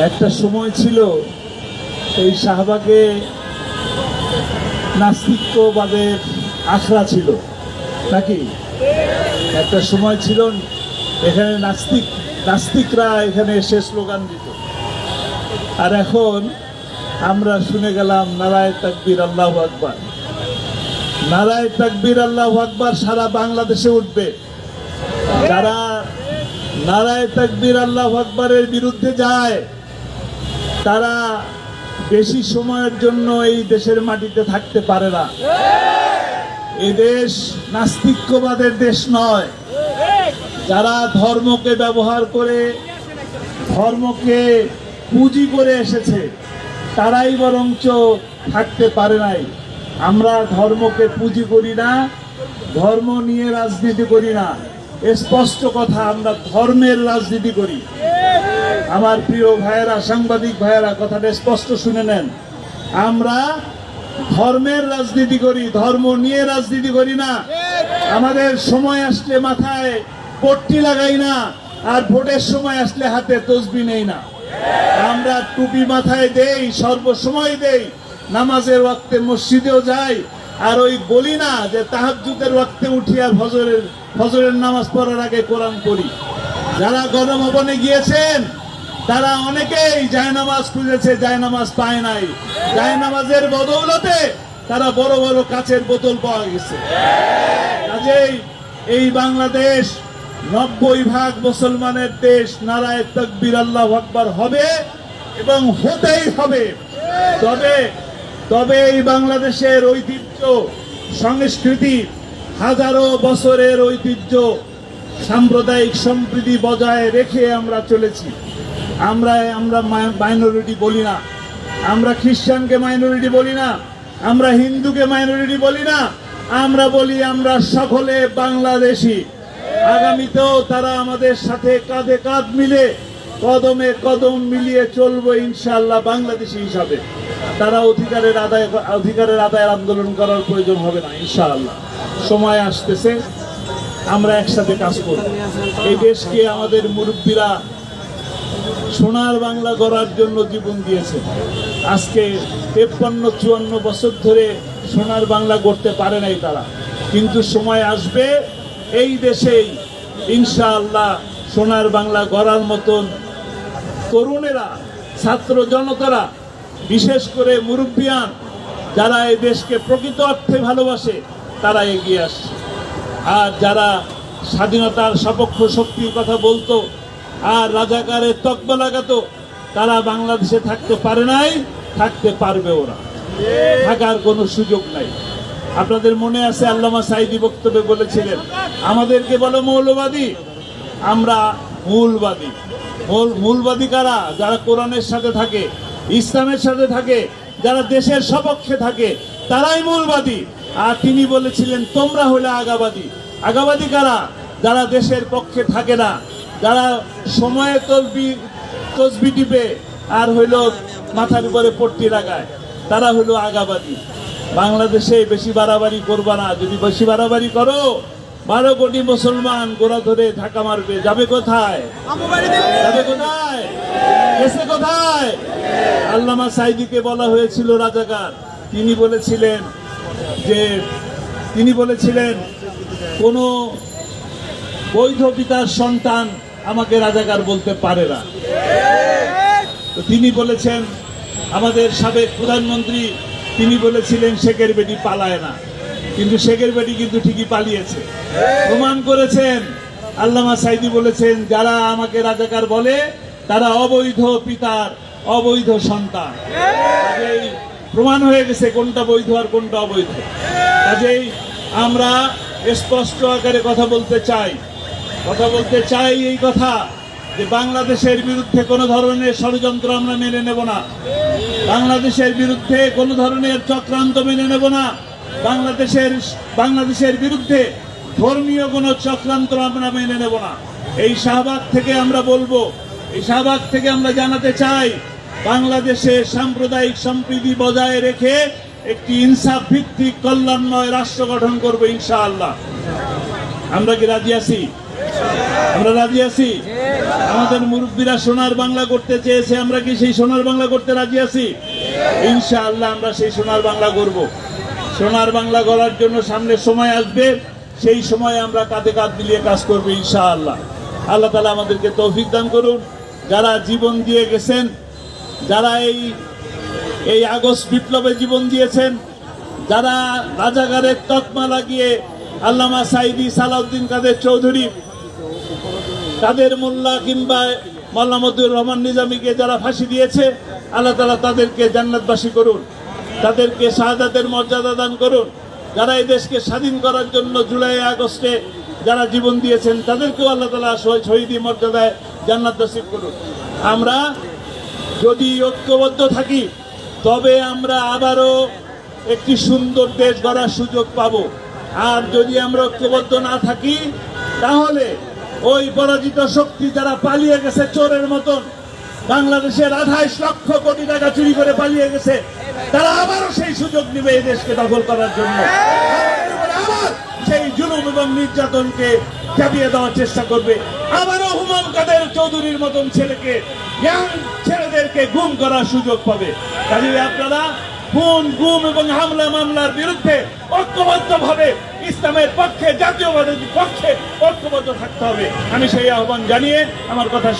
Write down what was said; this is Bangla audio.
একটা সময় ছিল এই শাহবাগে নাস্তিক্যবাদের আখড়া ছিল, নাকি? একটা সময় ছিল এখানে নাস্তিক, নাস্তিকরা এখানে এসে স্লোগান দিত। আর এখন আমরা শুনে গেলাম নারায় তাকবীর আল্লাহ আকবার। নারায় তাকবীর আল্লাহ আকবার সারা বাংলাদেশে উঠবে। যারা নারায় তাকবীর আল্লাহ আকবরের বিরুদ্ধে যায় তারা বেশি সময়ের জন্য এই দেশের মাটিতে থাকতে পারে না। এই দেশ নাস্তিক্যবাদের দেশ নয়। যারা ধর্মকে ব্যবহার করে, ধর্মকে পুঁজি করে এসেছে, তারাই বরঞ্চ থাকতে পারে নাই। আমরা ধর্মকে পুঁজি করি না, ধর্ম নিয়ে রাজনীতি করি না। স্পষ্ট কথা, আমরা ধর্মের রাজনীতি করি। আমার প্রিয় ভাইয়েরা, সাংবাদিক ভাইয়েরা, কথাটা স্পষ্ট শুনে নেন। আমরা ধর্মের রাজনীতি করি, ধর্ম নিয়ে রাজনীতি করি না। আমাদের সময় আসলে মাথায় পট্টি লাগাই না, আর ভোটের সময় আসলে হাতে তসবি নেই না। আমরা টুপি মাথায় দেই, সর্বসময় দেই, নামাজের ওয়াক্তে মসজিদেও যাই, আর ওই বলি না যে তাহাজ্জুদের ওয়াক্তে উঠি আর ফজরের ফজরের নামাজ পড়ার আগে কোরআন পড়ি। যারা গণভবনে গিয়েছেন তারা অনেকেই জায়নামাজ খুঁজেছে, জায়নামাজ পায় নাই। জায়নামাজের বদৌলতে তারা বড় বড় কাচের বোতল পাওয়া গেছে। কাজেই এই বাংলাদেশ নব্বই ভাগ মুসলমানের দেশ নারায় তকবির আল্লাহ আকবার হবে এবং হতেই হবে। তবে তবে এই বাংলাদেশের ঐতিহ্য, সংস্কৃতি, হাজারো বছরের ঐতিহ্য সাম্প্রদায়িক সম্প্রীতি বজায় রেখে আমরা চলেছি। আমরা আমরা মাইনরিটি বলি না। আমরা খ্রিস্টানকে মাইনরিটি বলি না। আমরা হিন্দুকে মাইনরিটি বলি না। আমরা বলি আমরা সকলে বাংলাদেশি। আগামীতেও তারা আমাদের সাথে কাঁধে কাঁধ মিলে, কদমে কদম মিলিয়ে চলবো ইনশাল্লাহ বাংলাদেশি হিসাবে। তারা অধিকারের আদায়, অধিকারের আদায়ের আন্দোলন করার প্রয়োজন হবে না ইনশাআল্লাহ। সময় আসতেছে। আমরা একসাথে কাজ করব। এই দেশকে আমাদের মুরব্বীরা সোনার বাংলা গড়ার জন্য জীবন দিয়েছে। আজকে তেপ্পান্ন, চুয়ান্ন বছর ধরে সোনার বাংলা গড়তে পারে নাই তারা। কিন্তু সময় আসবে, এই দেশেই ইনশাআল্লাহ সোনার বাংলা গড়ার মতন তরুণেরা, ছাত্র জনতারা, বিশেষ করে মুরব্বিয়ান, যারা এই দেশকে প্রকৃত অর্থে ভালোবাসে, তারা এগিয়ে আসছে। আর যারা স্বাধীনতার সপক্ষ শক্তির কথা বলতো আর রাজাকারের তকবা লাগাতো, তারা বাংলাদেশে থাকতে পারে নাই, থাকতে পারবে ওরা থাকার কোনো সুযোগ নাই। আপনাদের মনে আছে আল্লামা সাইদি বক্তব্যে বলেছিলেন, আমাদেরকে বলো মৌলবাদী, আমরা মূলবাদী। মূল, মূলবাদী কারা? যারা কোরআনের সাথে থাকে, ইসলামের সাথে থাকে, যারা দেশের সপক্ষে থাকে, তারাই মূলবাদী। আর তিনি বলেছিলেন, তোমরা হলে আগাবাদী। আগাবাদী কারা? যারা দেশের পক্ষে থাকে না, যারা সময়ে তলবি তসবি টিপে আর হইল মাথার উপরে পট্টি লাগায়, তারা হইল আগাবাদী। বাংলাদেশে বেশি বাড়াবাড়ি করবা না। যদি বেশি বাড়াবাড়ি করো, বারো কোটি মুসলমান গোড়া ধরে ধাক্কা মারবে। যাবে কোথায়? যাবে কোথায়? কোথায়? আল্লামা সাইদিকে বলা হয়েছিল রাজাকার। তিনি বলেছিলেন যে তিনি বলেছিলেন, কোনো বৈধ পিতার সন্তান আমাকে রাজাকার বলতে পারে না। তো তিনি বলেছেন, আমাদের সাবেক প্রধানমন্ত্রী, তিনি বলেছিলেন, শেখের বেটি পালায় না। কিন্তু শেখের বেটি কিন্তু ঠিকই পালিয়েছে। প্রমাণ করেছেন, আল্লামা সাইদি বলেছেন, যারা আমাকে রাজাকার বলে, তারা অবৈধ পিতার অবৈধ সন্তান। প্রমাণ হয়ে গেছে কোনটা বৈধ আর কোনটা অবৈধ। কাজেই আমরা স্পষ্ট আকারে কথা বলতে চাই। কথা বলতে চাই এই কথা যে বাংলাদেশের বিরুদ্ধে কোনো ধরনের ষড়যন্ত্র আমরা মেনে নেব না। বাংলাদেশের বিরুদ্ধে কোনো ধরনের চক্রান্ত মেনে নেব না। বাংলাদেশের বাংলাদেশের বিরুদ্ধে ধর্মীয় কোনো চক্রান্ত আমরা মেনে নেব না। এই শাহবাগ থেকে আমরা বলব, এই শাহবাগ থেকে আমরা জানাতে চাই বাংলাদেশে সাম্প্রদায়িক সম্প্রীতি বজায় রেখে একটি ইনসাফ ভিত্তিক কল্যাণময় রাষ্ট্র গঠন করব ইনশাআল্লাহ। আমরা কি রাজি আছি? আমরা রাজি আছি? আমাদের মুরব্বীরা সোনার বাংলা করতে চেয়েছে, আমরা কি সেই সোনার বাংলা করতে রাজি আছি? ইনশাআল্লাহ আমরা সেই সোনার বাংলা করব। সোনার বাংলা করার জন্য সামনে সময় আসবে, সেই সময় আমরা কাঁধে কাঁধ মিলিয়ে কাজ করব ইনশাআল্লাহ। আল্লাহ তালা আমাদেরকে তৌফিক দান করুন। যারা জীবন দিয়ে গেছেন যারা এই এই আগস্ট বিপ্লবে জীবন দিয়েছেন, যারা রাজাগারের তকমা লাগিয়ে আল্লামা সাইদি সালাউদ্দিন কাদের চৌধুরী কাদের মোল্লা কিংবা মাল্লামতুর রহমান নিজামীকে যারা ফাঁসি দিয়েছে, আল্লাহ তালা তাদেরকে জান্নাতবাসী করুন, তাদেরকে শাহাদাতের মর্যাদা দান করুন। যারা এই দেশকে স্বাধীন করার জন্য জুলাই আগস্টে যারা জীবন দিয়েছেন, তাদেরকেও আল্লাহ তালা শহীদি মর্যাদায় জান্নাত নসিব করুন। আমরা যদি ঐক্যবদ্ধ থাকি, তবে আমরা আবারও একটি সুন্দর দেশ গড়ার সুযোগ পাব। আর যদি আমরা ঐক্যবদ্ধ না থাকি, তাহলে ওই পরাজিত শক্তি যারা পালিয়ে গেছে চোরের মতন, বাংলাদেশের আঠাইশ লক্ষ কোটি টাকা চুরি করে পালিয়ে গেছে, তারা আবারও সেই সুযোগ নেবে এই দেশকে দখল করার জন্য। সেই জুলুম এবং নির্যাতনকে চাপিয়ে দেওয়ার চেষ্টা করবে। আবারও হুমান কাদের চৌধুরীর মতন ছেলেকে ছেলেদেরকে গুম করার সুযোগ পাবে। কাজে আপনারা খুন গুম এবং হামলা, মামলার বিরুদ্ধে ঐক্যবদ্ধ ভাবে ইসলামের পক্ষে জাতীয়বাদের পক্ষে ঐক্যবদ্ধ থাকতে হবে। আমি সেই আহ্বান জানিয়ে আমার কথা